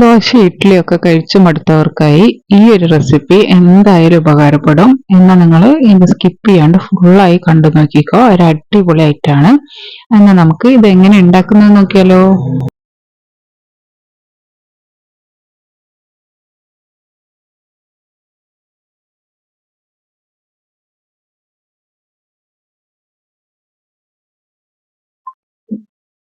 ദോശ ഇഡ്ഡലിയൊക്കെ കഴിച്ചു മടുത്തവർക്കായി ഈ ഒരു റെസിപ്പി എന്തായാലും ഉപകാരപ്പെടും എന്നാൽ നിങ്ങൾ ഇത് സ്കിപ്പ് ചെയ്യാണ്ട് ഫുള്ളായി കണ്ടു നോക്കിക്കോ. ഒരു അടിപൊളി ആയിട്ടാണ് എന്നാൽ നമുക്ക് ഇത് എങ്ങനെ ഉണ്ടാക്കുന്നത് നോക്കിയാലോ?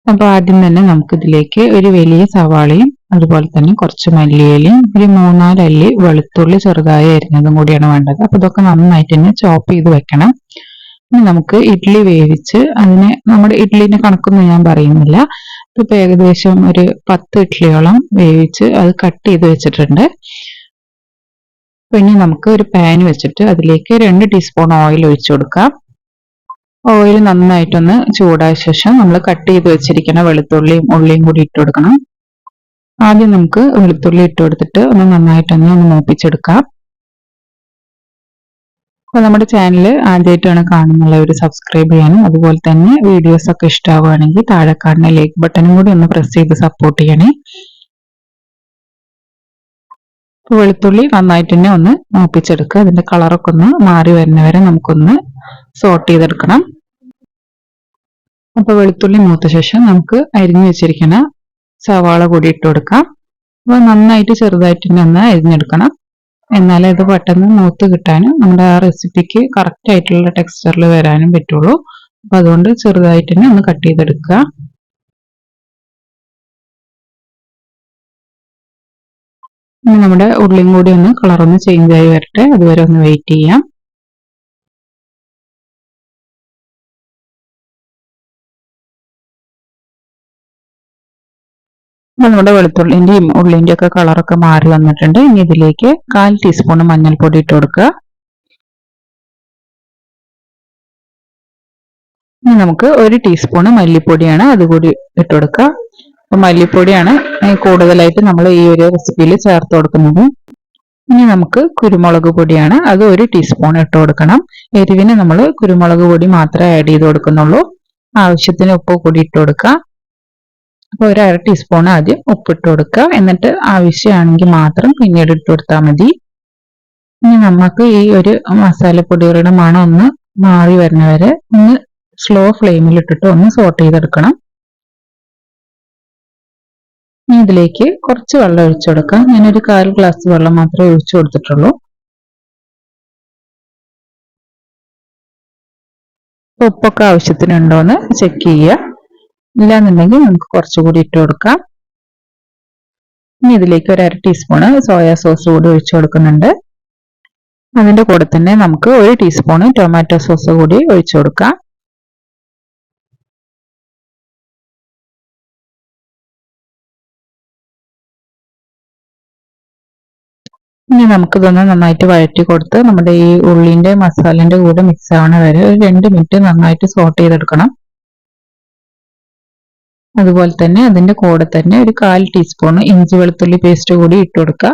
അപ്പൊ ആദ്യം തന്നെ നമുക്കിതിലേക്ക് ഒരു വലിയ സവാളയും അതുപോലെ തന്നെ കുറച്ച് മല്ലിയിലയും ഒരു മൂന്നാൽ അല്ലി വെളുത്തുള്ളി ചെറുതായി അരിഞ്ഞതും കൂടിയാണ് വേണ്ടത്. അപ്പൊ ഇതൊക്കെ നന്നായിട്ട് തന്നെ ചോപ്പ് ചെയ്ത് വെക്കണം. ഇനി നമുക്ക് ഇഡ്ഡലി വേവിച്ച് അതിനെ നമ്മുടെ ഇഡ്ഡലിന്റെ കണക്കൊന്നും ഞാൻ പറയുന്നില്ല. ഇപ്പൊ ഏകദേശം ഒരു പത്ത് ഇഡ്ഡലിയോളം വേവിച്ച് അത് കട്ട് ചെയ്ത് വെച്ചിട്ടുണ്ട്. പിന്നെ നമുക്ക് ഒരു പാൻ വെച്ചിട്ട് അതിലേക്ക് രണ്ട് ടീസ്പൂൺ ഓയിൽ ഒഴിച്ചു കൊടുക്കാം. ഓയിൽ നന്നായിട്ടൊന്ന് ചൂടായ ശേഷം നമ്മൾ കട്ട് ചെയ്ത് വെച്ചിരിക്കുന്ന വെളുത്തുള്ളിയും ഉള്ളിയും കൂടി ഇട്ട് കൊടുക്കണം. ആദ്യം നമുക്ക് വെളുത്തുള്ളി ഇട്ട് കൊടുത്തിട്ട് ഒന്ന് നന്നായിട്ടൊന്ന് ഒന്ന് മൂപ്പിച്ചെടുക്കാം. അപ്പൊ നമ്മുടെ ചാനൽ ആദ്യമായിട്ടാണ് ഒരു സബ്സ്ക്രൈബ് ചെയ്യാനും അതുപോലെ തന്നെ വീഡിയോസ് ഒക്കെ ഇഷ്ടമാവുകയാണെങ്കിൽ താഴെ കാണുന്ന ലൈക്ക് ബട്ടണും കൂടി ഒന്ന് പ്രസ് ചെയ്ത് സപ്പോർട്ട് ചെയ്യണേ. വെളുത്തുള്ളി നന്നായിട്ട് തന്നെ ഒന്ന് മൂപ്പിച്ചെടുക്കുക. അതിന്റെ കളറൊക്കെ ഒന്ന് മാറി വരുന്നവരെ നമുക്കൊന്ന് സോട്ട് ചെയ്തെടുക്കണം. അപ്പൊ വെളുത്തുള്ളി മൂത്ത ശേഷം നമുക്ക് അരിഞ്ഞു വെച്ചിരിക്കുന്ന സവാള കൂടി ഇട്ട് കൊടുക്കാം. അപ്പൊ നന്നായിട്ട് ചെറുതായിട്ട് ഒന്ന് അരിഞ്ഞെടുക്കണം. എന്നാലേ ഇത് പെട്ടെന്ന് മൂത്ത് കിട്ടാനും നമ്മുടെ ആ റെസിപ്പിക്ക് കറക്റ്റ് ആയിട്ടുള്ള ടെക്സ്ചറിൽ വരാനും പറ്റുള്ളൂ. അപ്പൊ അതുകൊണ്ട് ചെറുതായിട്ട് തന്നെ ഒന്ന് കട്ട് ചെയ്തെടുക്കുക. നമ്മുടെ ഉള്ളിയും കൂടി ഒന്ന് കളറൊന്ന് ചേഞ്ച് ആയി വരട്ടെ. അതുവരെ ഒന്ന് വെയിറ്റ് ചെയ്യാം. നമ്മുടെ വെളുത്തുള്ളിന്റെയും ഉള്ളിന്റെയും ഒക്കെ കളറൊക്കെ മാറി വന്നിട്ടുണ്ട്. ഇനി ഇതിലേക്ക് കാൽ ടീസ്പൂൺ മഞ്ഞൾപ്പൊടി ഇട്ട് കൊടുക്കുക. ഇനി നമുക്ക് ഒരു ടീസ്പൂൺ മല്ലിപ്പൊടിയാണ് അതുകൂടി ഇട്ട് കൊടുക്കുക. അപ്പം മല്ലിപ്പൊടിയാണ് കൂടുതലായിട്ട് നമ്മൾ ഈ ഒരു റെസിപ്പിയിൽ ചേർത്ത് കൊടുക്കുന്നത്. ഇനി നമുക്ക് കുരുമുളക് പൊടിയാണ് അത് ഒരു ടീസ്പൂൺ ഇട്ട് കൊടുക്കണം. എരിവിന് നമ്മൾ കുരുമുളക് പൊടി മാത്രമേ ആഡ് ചെയ്ത് കൊടുക്കുന്നുള്ളൂ. ആവശ്യത്തിന് ഉപ്പ് കൂടി ഇട്ട് കൊടുക്കുക. അപ്പോൾ ഒരു അര ടീസ്പൂൺ ആദ്യം ഉപ്പിട്ട് കൊടുക്കുക. എന്നിട്ട് ആവശ്യമാണെങ്കിൽ മാത്രം പിന്നീട് ഇട്ട് കൊടുത്താൽ മതി. ഇനി നമുക്ക് ഈ ഒരു മസാലപ്പൊടികളുടെ മണം ഒന്ന് മാറി വരുന്നവരെ ഒന്ന് സ്ലോ ഫ്ലെയിമിൽ ഇട്ടിട്ട് ഒന്ന് സോട്ട് ചെയ്തെടുക്കണം. ഇനി ഇതിലേക്ക് കുറച്ച് വെള്ളം ഒഴിച്ചു കൊടുക്കാം. ഒരു കാൽ ഗ്ലാസ് വെള്ളം മാത്രമേ ഒഴിച്ചു കൊടുത്തിട്ടുള്ളൂ. ഉപ്പൊക്കെ ആവശ്യത്തിനുണ്ടോ എന്ന് ചെക്ക് ചെയ്യുക. ഇല്ലാന്നുണ്ടെങ്കിൽ നമുക്ക് കുറച്ചുകൂടി ഇട്ട് കൊടുക്കാം. ഇനി ഇതിലേക്ക് ഒരു അര ടീസ്പൂണ് സോയാ സോസ് കൂടി ഒഴിച്ചു കൊടുക്കുന്നുണ്ട്. അതിന്റെ കൂടെ തന്നെ നമുക്ക് ഒരു ടീസ്പൂണ് ടൊമാറ്റോ സോസ് കൂടി ഒഴിച്ചു കൊടുക്കാം. ഇനി നമുക്കിതൊന്ന് നന്നായിട്ട് വഴറ്റി കൊടുത്ത് നമ്മുടെ ഈ ഉള്ളിന്റെ മസാലന്റെ കൂടെ മിക്സ് ആവണ വരെ ഒരു രണ്ട് മിനിറ്റ് നന്നായിട്ട് സോട്ട് ചെയ്തെടുക്കണം. അതുപോലെ തന്നെ അതിന്റെ കൂടെ തന്നെ ഒരു കാൽ ടീസ്പൂൺ ഇഞ്ചി വെളുത്തുള്ളി പേസ്റ്റ് കൂടി ഇട്ട് കൊടുക്കുക.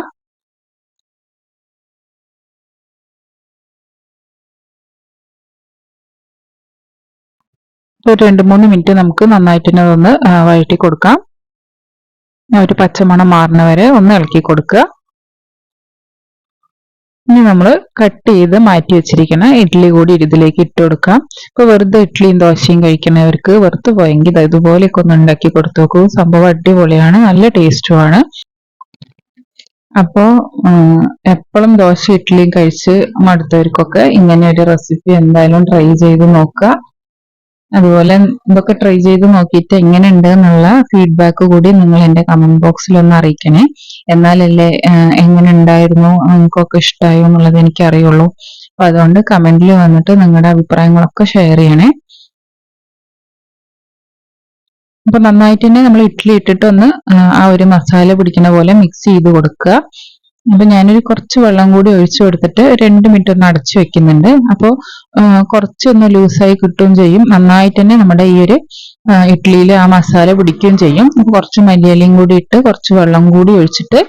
ഒരു രണ്ട് മൂന്ന് മിനിറ്റ് നമുക്ക് നന്നായിട്ട് തന്നെ അതൊന്ന് വഴറ്റി കൊടുക്കാം. ഒരു പച്ചമണം മാറുന്ന വരെ ഒന്ന് ഇളക്കി കൊടുക്കുക. ഇനി നമ്മൾ കട്ട് ചെയ്ത് മാറ്റി വെച്ചിരിക്കുന്ന ഇഡ്ഡലി കൂടി ഇതിലേക്ക് ഇട്ട് കൊടുക്കാം. ഇപ്പൊ വെറുതെ ഇഡ്ഡലിയും ദോശയും കഴിക്കുന്നവർക്ക് വെറുത്ത് പോയെങ്കിൽ ഇതുപോലെയൊക്കെ ഒന്ന് ഉണ്ടാക്കി കൊടുത്തു നോക്കൂ. സംഭവം അടിപൊളിയാണ് നല്ല ടേസ്റ്റുമാണ് അപ്പോ എപ്പോഴും ദോശ ഇഡ്ഡലിയും കഴിച്ച് മടുത്തവർക്കൊക്കെ ഇങ്ങനെ ഒരു റെസിപ്പി എന്തായാലും ട്രൈ ചെയ്ത് നോക്കുക. അതുപോലെ ഇതൊക്കെ ട്രൈ ചെയ്ത് നോക്കിയിട്ട് എങ്ങനെയുണ്ട് എന്നുള്ള ഫീഡ്ബാക്ക് കൂടി നിങ്ങൾ എന്റെ കമന്റ് ബോക്സിൽ ഒന്ന് അറിയിക്കണേ. എന്നാലല്ലേ എങ്ങനെ ഉണ്ടായിരുന്നു നിങ്ങൾക്കൊക്കെ ഇഷ്ടമായോ എന്നുള്ളത് എനിക്ക് അറിയുള്ളൂ അപ്പൊ അതുകൊണ്ട് കമന്റിൽ വന്നിട്ട് നിങ്ങളുടെ അഭിപ്രായങ്ങളൊക്കെ ഷെയർ ചെയ്യണേ. അപ്പൊ നന്നായിട്ട് തന്നെ നമ്മൾ ഇഡ്ഡലി ഇട്ടിട്ട് ഒന്ന് ആ ഒരു മസാല പിടിക്കുന്ന പോലെ മിക്സ് ചെയ്ത് കൊടുക്കുക. അപ്പൊ ഞാനൊരു കുറച്ച് വെള്ളം കൂടി ഒഴിച്ചു കൊടുത്തിട്ട് രണ്ട് മിനിറ്റ് ഒന്ന് അടച്ചു വെക്കുന്നുണ്ട്. അപ്പോൾ കുറച്ചൊന്ന് ലൂസായി കിട്ടുകയും ചെയ്യും. നന്നായിട്ട് തന്നെ നമ്മുടെ ഈ ഒരു ഇഡ്ഡലിയിൽ ആ മസാല പിടിക്കുകയും ചെയ്യും. അപ്പോൾ കുറച്ച് മല്ലിയിലയും കൂടി ഇട്ട് കുറച്ച് വെള്ളം കൂടി ഒഴിച്ചിട്ട്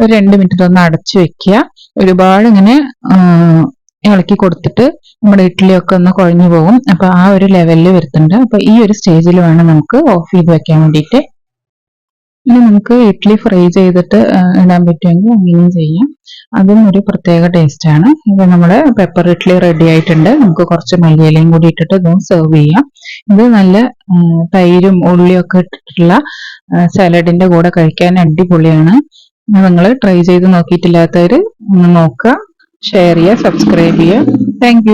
ഒരു രണ്ട് മിനിറ്റ് ഒന്ന് അടച്ചു വെക്കുക. ഒരുപാട് ഇങ്ങനെ ഇളക്കി കൊടുത്തിട്ട് നമ്മുടെ ഇഡ്ഡലിയൊക്കെ ഒന്ന് കുഴഞ്ഞു പോകും. അപ്പൊ ആ ഒരു ലെവലിൽ വരുത്തുന്നുണ്ട് അപ്പൊ ഈ ഒരു സ്റ്റേജിൽ വേണം നമുക്ക് ഓഫ് ചെയ്ത് വെക്കാൻ വേണ്ടിയിട്ട്. ഇനി നമുക്ക് ഇഡ്ഡലി ഫ്രൈ ചെയ്തിട്ട് ഇടാൻ പറ്റുമെങ്കിൽ അങ്ങനെയും ചെയ്യാം. അതും ഒരു പ്രത്യേക ടേസ്റ്റ് ആണ്. ഇത് നമ്മുടെ പെപ്പർ ഇഡ്ഡലി റെഡി ആയിട്ടുണ്ട്. നമുക്ക് കുറച്ച് മല്ലിയിലയും കൂടി ഇട്ടിട്ട് ഇതും സെർവ് ചെയ്യാം. ഇത് നല്ല തൈരും ഉള്ളിയും ഒക്കെ ഇട്ടിട്ടുള്ള സാലഡിന്റെ കൂടെ കഴിക്കാൻ അടിപൊളിയാണ്. നിങ്ങൾ ട്രൈ ചെയ്ത് നോക്കിയിട്ടില്ലാത്തവർ ഒന്ന് നോക്കുക ഷെയർ ചെയ്യുക സബ്സ്ക്രൈബ് ചെയ്യുക. താങ്ക്